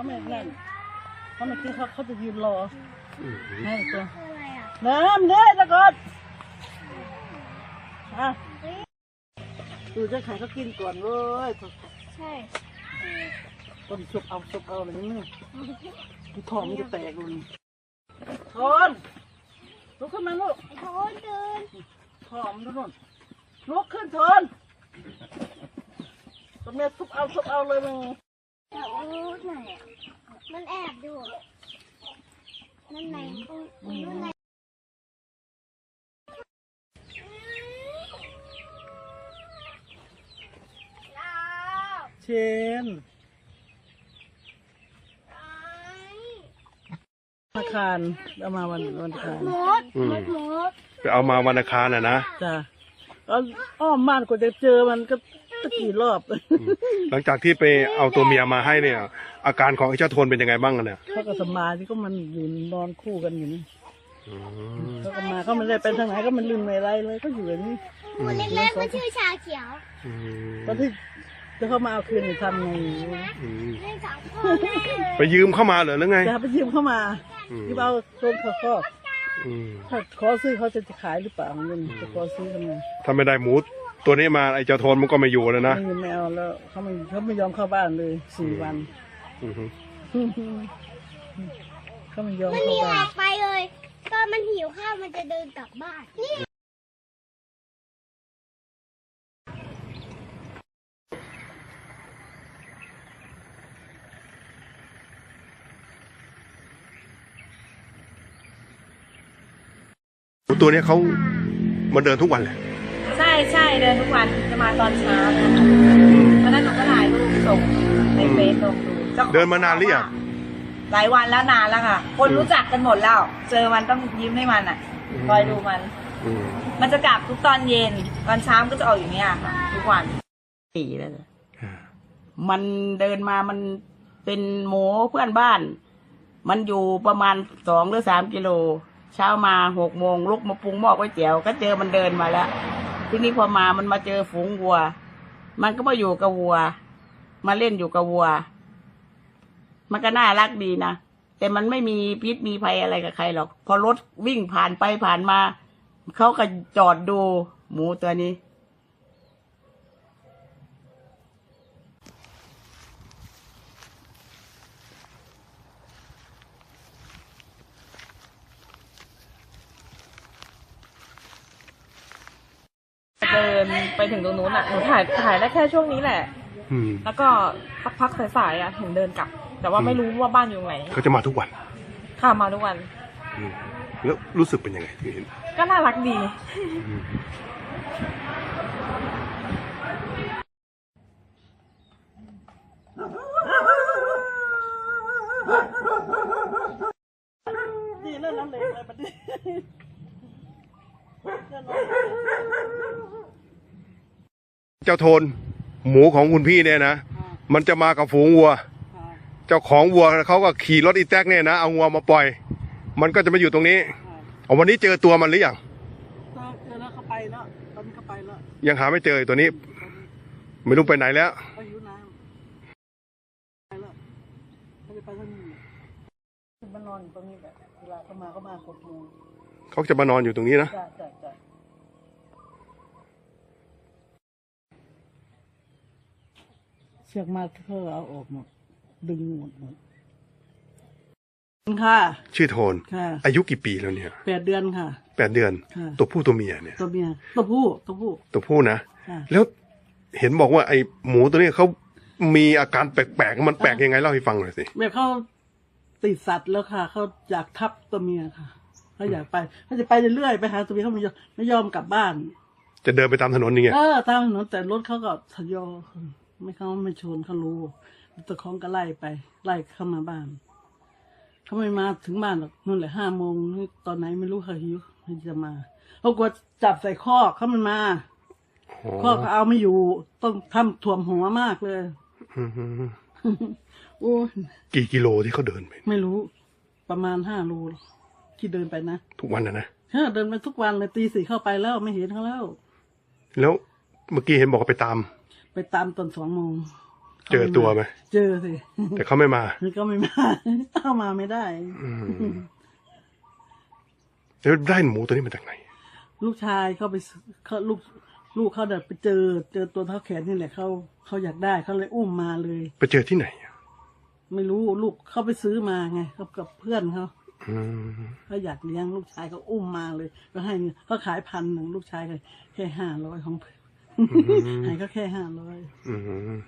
เขาไม่นั่นเขาไม่คิดเขาเขาจะยืนรออืมให้ตัวคืออะไรอะน้ำเด้ตะกอนอะดูจะขายเขากินก่อนเว้ยใช่ต้นสุกเอาสุกเอาอะไรนี่กูท้องมันจะแตกเลยทอนลุกขึ้นมาลูกไอ้โทนเดินท้องมันนู่นลุกขึ้นทอนตัวเมียซุบเอาซุบเอาเลยมึงอยากรู้ ไหนอะมันแอบอยู่นั่นไหนนั่นไหนลาวเชนธนาคารเอามาวันวันอังคารมดมดมด ไปเอามาวันอังคารน่ะนะ จ้ะก็อ้อมบ้านกว่าจะเจอมันก็ตะ กี่รอบอืมหลังจากที่ไปเอาตัวเมียมาให้เนี่ย อาการของไอ้เจ้าโทนเป็นยังไงบ้างกันเนี่ยเขาก็สบายที่ก็มันอยู่นอนคู่กันอยู่นี่อืมเขาก็มาเขาไม่ได้ไปทางไหนก็มันลืมอะไรเลยก็อยู่อย่างนี้ตัวเล็กๆมันชื่อชาเขียวอืมตอนที่จะเข้ามาเอาคืนนี่ทำไงอืมเล่นสองพ่อแม่เลยไปยืมเข้ามาเหรอหรือไงจะไปยืมเข้ามาอืมยืมเอาโซนเขาก็อืมถ้าขอซื้อเขาจะขายหรือเปล่าเงินจะขอซื้อทำไงถ้าไม่ได้หมู ตัวนี้มาไอ้เจ้าโทนมันก็ไม่อยู่แล้วนะไม่มีแมวแล้วเขาไม่เขาไม่ยอมเข้าบ้านเลยสี่วันอือฮึเขาไม่ยอมมันหเข้านีอบ้าอน กไปเลยตอนมันหิวข้าวมันจะเดินกลับบ้านนี่ตัวเนี้ยเขามาเดินทุกวันเลย ใช่ใช่เดินทุกวันจะมาตอนเช้านะคะอืมวันนั้นหนูก็ถ่ายรูปส่งในเฟซลงดูจ้ขงเดินมานานหรือยัง หลายวันแล้วนานแล้วค่ะ คนอืมรู้จักกันหมดแล้ว เจอมันต้องยิ้มให้มันอะอืม คอยดูมัน อืม มันจะกลับทุกตอนเย็น ตอนเช้ามันก็จะออกอยู่เนี่ยค่ะทุกวัน ปีแล้วนะมันเดินมามันเป็นหมูเพื่อนบ้าน มันอยู่ประมาณสองหรือสามกิโล เช้ามาหกโมงลุกมาปรุงหม้อก๋วยเตี๋ยว ก็เจอมันเดินมาแล้ว ทีนี้พอมามันมาเจอฝูงวัว มันก็มาอยู่กับวัว มาเล่นอยู่กับวัว มันก็น่ารักดีนะแต่มันไม่มีพิษมีภัยอะไรกับใครหรอก พอรถวิ่งผ่านไปผ่านมาเขาก็จอดดูหมูตัวนี้ เดิน ไปถึงตรงนู้นอะหนูถ่ายถ่ายได้แค่ช่วงนี้แหละ อืมแล้วก็พักพักๆสายๆอะถึงเดินกลับ แต่ว่าไม่รู้ว่าบ้านอยู่ตรงไหนเขาจะมาทุกวันข้ามมาทุกวัน อืมแล้วรู้สึกเป็นยังไงที่เห็นก็น่ารักดี อืม ดีแล้วนั่นเลยอะไรมันดี เจ้าโทนหมูของคุณพี่เนี่ยนะมันจะมากับฝูงวัว เจ้าของวัวเขาก็ขี่รถอีแท็กเนี่ยนะเอางัวมาปล่อย มันก็จะมาอยู่ตรงนี้เอาวันนี้เจอตัวมันหรือยังก็เจอแล้วเขาไปแล้วตอนนี้เขาไปแล้วยังหาไม่เจอตัวนี้ ไม่รู้ไปไหนแล้วเขาหิวน้ำไปแล้วเขาจะไปทางนี้มันนอนอยู่ตรงนี้แบบเวลาเขามาเขามาหกโมงเขาจะมานอนอยู่ตรงนี้นะ จ้ะจ้ะจ้ะ เชือกมาเธอเอาออกหมด ดึงหมดหมดค่ะ ชื่อโทน ค่ะ อายุกี่ปีแล้วเนี่ยแปดเดือนค่ะ แปดเดือน ค่ะ ตัวผู้ตัวเมียเนี่ย ตัวเมียตัวผู้ตัวผู้ ตัวผู้นะ ค่ะ แล้วเห็นบอกว่าไอ้หมูตัวนี้เขามีอาการแปลกๆ มันแปลกยังไงเล่าให้ฟังหน่อยสิแบบเขาติดสัตว์แล้วค่ะเขาอยากทับตัวเมียค่ะเขาอยากไปเขาจะไปเรื่อยๆไปหาตัวเมียเขาไม่ยอมไม่ยอมกลับบ้าน จะเดินไปตามถนนอย่างเงี้ยเออตามถนนแต่รถเขาก็ทยอย ไม่เขาไม่ชนเขารู้ตะคองก็ไล่ไป ไล่เข้ามาบ้าน เขาไม่มาถึงบ้านหรอกนู่นแหละห้าโมงนี่ตอนไหนไม่รู้เขาหิวเขาจะมาเขากลัวจับใส่ข้อกเขามันมาข้อก็เอาไม่อยู่ ต้องทำถ่วมหัวมากเลยอืมโอ้ยกี่กิโลที่เขาเดินไป ไม่รู้ ประมาณห้าโลที่เดินไปนะทุกวันนะนะเออเดินไปทุกวันเลยตีสี่เข้าไปแล้วไม่เห็นเขาแล้ว แล้วเมื่อกี้เห็นบอกว่าไปตาม ไปตามตอนสองโมงเจอตัวไหมเจอสิแต่เขาไม่มานี่ก็ไม่มาเข้ามาไม่ได้อืมแล้วได้หมูตัวนี้มาจากไหน ลูกชายเขาไปซื้อเขาลูกลูกเขาเดินไปเจอ เจอตัวเท่าแขนนี่แหละเขาเขาอยากได้เขาเลยอุ้มมาเลย ไปเจอที่ไหนอะไม่รู้ลูกเขาไปซื้อมาไงเขากับเพื่อนเขาอืมเขาอยากเลี้ยงลูกชายเขาอุ้มมาเลย ก็ให้เงินเขาขายพันหนึ่งลูกชายก็แค่ห้าร้อยของเพื่อน ให้ก็แค่ห้าร้อย อืม